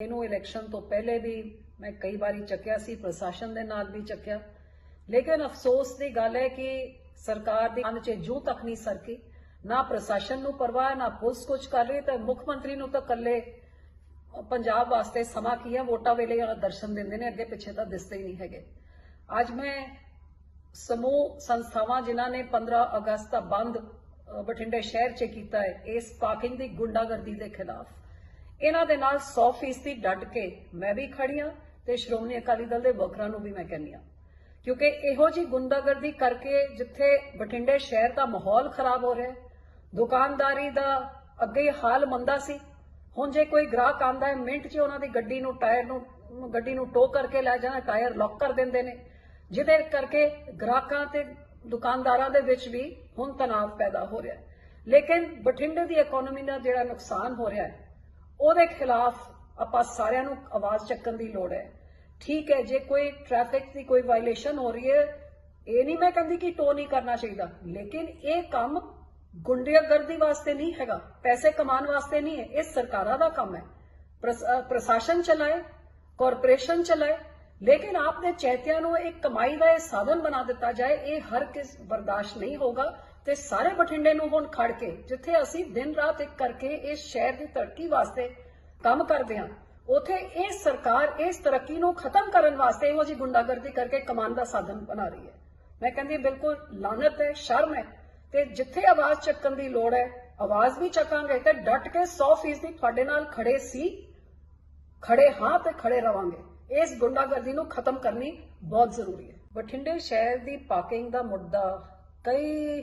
ਇਹਨੂੰ ਇਲੈਕਸ਼ਨ ਤੋਂ ਪਹਿਲੇ ਵੀ ਮੈਂ ਕਈ ਵਾਰੀ ਚੱਕਿਆ ਸੀ, ਪ੍ਰਸ਼ਾਸਨ ਦੇ ਨਾਲ ਵੀ ਚੱਕਿਆ। ਲੇਕਿਨ ਅਫਸੋਸ ਦੀ ਗੱਲ ਹੈ ਕਿ ਸਰਕਾਰ ਦੀ ਅੰਨ 'ਚ ਜੂ ਤੱਕ ਨਹੀਂ ਸਰਕੀ। ਨਾ ਪ੍ਰਸ਼ਾਸਨ ਨੂੰ ਪਰਵਾਹ, ਨਾ ਪੁਲਿਸ ਕੁਝ ਕਰ ਰਹੀ, ਤੇ ਮੁੱਖ ਮੰਤਰੀ ਨੂੰ ਤਾਂ ਕੱਲੇ ਪੰਜਾਬ ਵਾਸਤੇ ਸਮਾਂ ਕੀ ਹੈ? ਵੋਟਾਂ ਵੇਲੇ ਉਹਨਾਂ ਦਰਸ਼ਨ ਦਿੰਦੇ ਨੇ, ਅੱਗੇ ਪਿੱਛੇ ਤਾਂ ਦਿਸਦੇ ਹੀ ਨਹੀਂ ਹੈਗੇ। ਅੱਜ ਮੈਂ ਸਮੂਹ ਸੰਸਥਾਵਾਂ ਜਿਨ੍ਹਾਂ ਨੇ 15 ਅਗਸਤ ਦਾ ਬੰਦ ਬਠਿੰਡੇ ਸ਼ਹਿਰ 'ਚ ਕੀਤਾ ਹੈ, ਇਸ ਪਾਰਕਿੰਗ ਦੀ ਗੁੰਡਾਗਰਦੀ ਦੇ ਖਿਲਾਫ। ਇਹਨਾਂ ਦੇ ਨਾਲ 100% ਡਟ ਕੇ ਮੈਂ ਵੀ ਖੜੀ ਹਾਂ ਤੇ ਸ਼੍ਰੋਮਣੀ ਅਕਾਲੀ ਦਲ ਦੇ ਵਰਕਰਾਂ ਨੂੰ ਵੀ ਮੈਂ ਕਹਿੰਦੀ ਹਾਂ। ਕਿਉਂਕਿ ਇਹੋ ਜੀ ਗੁੰਡਾਗਰਦੀ ਕਰਕੇ ਜਿੱਥੇ ਬਠਿੰਡੇ ਸ਼ਹਿਰ ਦਾ ਮਾਹੌਲ ਖਰਾਬ ਹੋ ਰਿਹਾ ਦੁਕਾਨਦਾਰੀ ਦਾ ਅੱਗੇ ਹਾਲ ਮੰਦਾ ਸੀ। ਹੁਣ ਜੇ ਕੋਈ ਗ੍ਰਾਹਕ ਆਂਦਾ ਹੈ, ਮਿੰਟ 'ਚ ਉਹਨਾਂ ਦੀ ਗੱਡੀ ਨੂੰ, ਟਾਇਰ ਨੂੰ, ਗੱਡੀ ਨੂੰ ਟੋ ਕਰਕੇ ਲੈ ਜਾਣਾ, ਟਾਇਰ ਲੌਕ ਕਰ ਦਿੰਦੇ ਨੇ। ਜਿਹਦੇ ਕਰਕੇ ਗ੍ਰਾਹਕਾਂ ਤੇ ਦੁਕਾਨਦਾਰਾਂ ਦੇ ਵਿੱਚ ਵੀ ਹੁਣ ਤਣਾਅ ਪੈਦਾ ਹੋ ਰਿਹਾ ਹੈ। ਲੇਕਿਨ ਬਠਿੰਡੇ ਦੀ ਇਕਨੋਮੀ ਦਾ ਜਿਹੜਾ ਨੁਕਸਾਨ ਹੋ ਰਿਹਾ ਹੈ ਉਹਦੇ ਖਿਲਾਫ ਆਪਾਂ ਸਾਰਿਆਂ ਨੂੰ ਆਵਾਜ਼ ਚੱਕਣ ਦੀ ਲੋੜ ਹੈ। ਠੀਕ ਹੈ, ਜੇ ਕੋਈ ਟ੍ਰੈਫਿਕ ਦੀ ਕੋਈ ਵਾਇਲੇਸ਼ਨ ਹੋ ਰਹੀ ਹੈ, ਇਹ ਨਹੀਂ ਮੈਂ ਕਹਿੰਦੀ ਕਿ ਟੋ ਨਹੀਂ ਕਰਨਾ ਚਾਹੀਦਾ। ਲੇਕਿਨ ਇਹ ਕੰਮ ਗੁੰਡਿਆਗਰਦੀ ਵਾਸਤੇ ਨਹੀਂ ਹੈਗਾ, ਪੈਸੇ ਕਮਾਉਣ ਵਾਸਤੇ ਨਹੀਂ ਹੈ, ਇਹ ਸਰਕਾਰਾਂ ਦਾ ਕੰਮ ਹੈ। ਪ੍ਰਸ- ਪ੍ਰਸ਼ਾਸਨ ਚਲਾਏ ਕਾਰਪੋਰੇਸ਼ਨ ਚਲਾਏ, ਲੇਕਿਨ ਆਪਦੇ ਚੈਤਿਆਂ ਨੂੰ ਇੱਕ ਕਮਾਈ ਦਾ ਇਹ ਸਾਧਨ ਬਣਾ ਦਿੱਤਾ ਜਾਏ, ਇਹ ਹਰ ਕਿਸ ਬਰਦਾਸ਼ਤ ਨਹੀਂ ਹੋਗਾ ਤੇ ਸਾਰੇ ਬਠਿੰਡੇ ਨੂੰ ਹੁਣ ਖੜ ਕੇ, ਜਿੱਥੇ ਅਸੀਂ ਦਿਨ ਰਾਤ ਇੱਕ ਕਰਕੇ ਇਸ ਸ਼ਹਿਰ ਦੀ ਤਰੱਕੀ ਵਾਸਤੇ ਕੰਮ ਕਰਦੇ ਹਾਂ, ਉਥੇ ਇਹ ਸਰਕਾਰ ਇਸ ਤਰੱਕੀ ਨੂੰ ਖਤਮ ਕਰਨ ਵਾਸਤੇ ਇਹੋ ਜੀ ਗੁੰਡਾਗਰਦੀ ਕਰਕੇ ਕਮਾਨ ਦਾ ਸਾਧਨ ਬਣਾ ਰਹੀ ਹੈ। ਮੈਂ ਕਹਿੰਦੀ ਬਿਲਕੁਲ ਲਾਨਤ ਹੈ, ਸ਼ਰਮ ਹੈ ਤੇ ਜਿੱਥੇ ਆਵਾਜ਼ ਚੱਕਣ ਦੀ ਲੋੜ ਹੈ, ਆਵਾਜ਼ ਵੀ ਚੱਕਾਂਗੇ ਤੇ ਡਟ ਕੇ 100% ਤੁਹਾਡੇ ਨਾਲ ਖੜੇ ਸੀ, ਖੜੇ ਹਾਂ ਤੇ ਖੜੇ ਰਵਾਂਗੇ। ਇਸ ਗੁੰਡਾਗਰਦੀ ਨੂੰ ਖਤਮ ਕਰਨੀ ਬਹੁਤ ਜ਼ਰੂਰੀ ਹੈ। ਬਠਿੰਡੇ ਸ਼ਹਿਰ ਦੀ ਪਾਰਕਿੰਗ ਦਾ ਮੁੱਦਾ ਕਈ